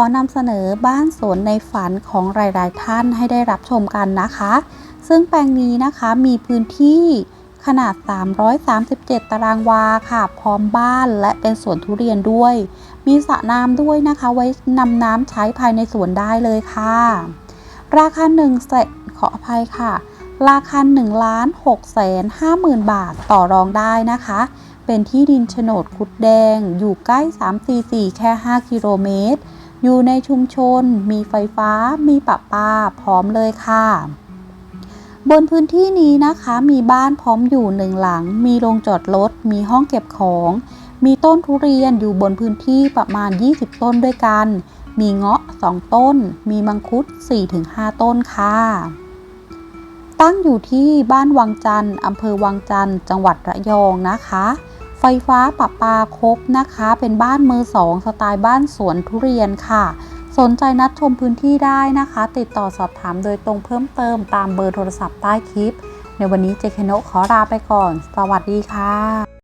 อนำเสนอบ้านสวนในฝันของหลาย ๆ ท่านให้ได้รับชมกันนะคะ ซึ่งแปลงนี้นะคะมีพื้นที่ขนาด 337 ตารางวาค่ะ พร้อมบ้านและเป็นสวนทุเรียนด้วย มีสระน้ำด้วยนะคะ ไว้นำน้ำใช้ภายในสวนได้เลยค่ะ ราคา1แสนขออภัยค่ะ ราคา1ล้าน6แสน5หมื่นบาทต่อรองได้นะคะ เป็นที่ดินโฉนดคุดแดง อยู่ใกล้ 344 แค่ 5 กิโลเมตร อยู่ในชุมชน มีไฟฟ้า มีปะปา พร้อมเลยค่ะ บนพื้นที่นี้นะคะ มีบ้านพร้อมอยู่หนึ่งหลัง มีโรงจอดรถ มีห้องเก็บของ มีต้นทุเรียนอยู่บนพื้นที่ประมาณ 20 ต้นด้วยกัน มีเงาะ 2 ต้น มีมังคุด 4-5 ต้นค่ะ ตั้งอยู่ที่บ้านวังจันทร์อำเภอวังจันทร์ จังหวัดระยองนะคะ ไฟฟ้าประปาครบนะคะ เป็นบ้านมือสองสไตล์บ้านสวนทุเรียนค่ะ สนใจนัดชมพื้นที่ได้นะคะ ติดต่อสอบถามโดยตรงเพิ่มเติมตามเบอร์โทรศัพท์ใต้คลิป ในวันนี้เจคโนขอลาไปก่อน สวัสดีค่ะ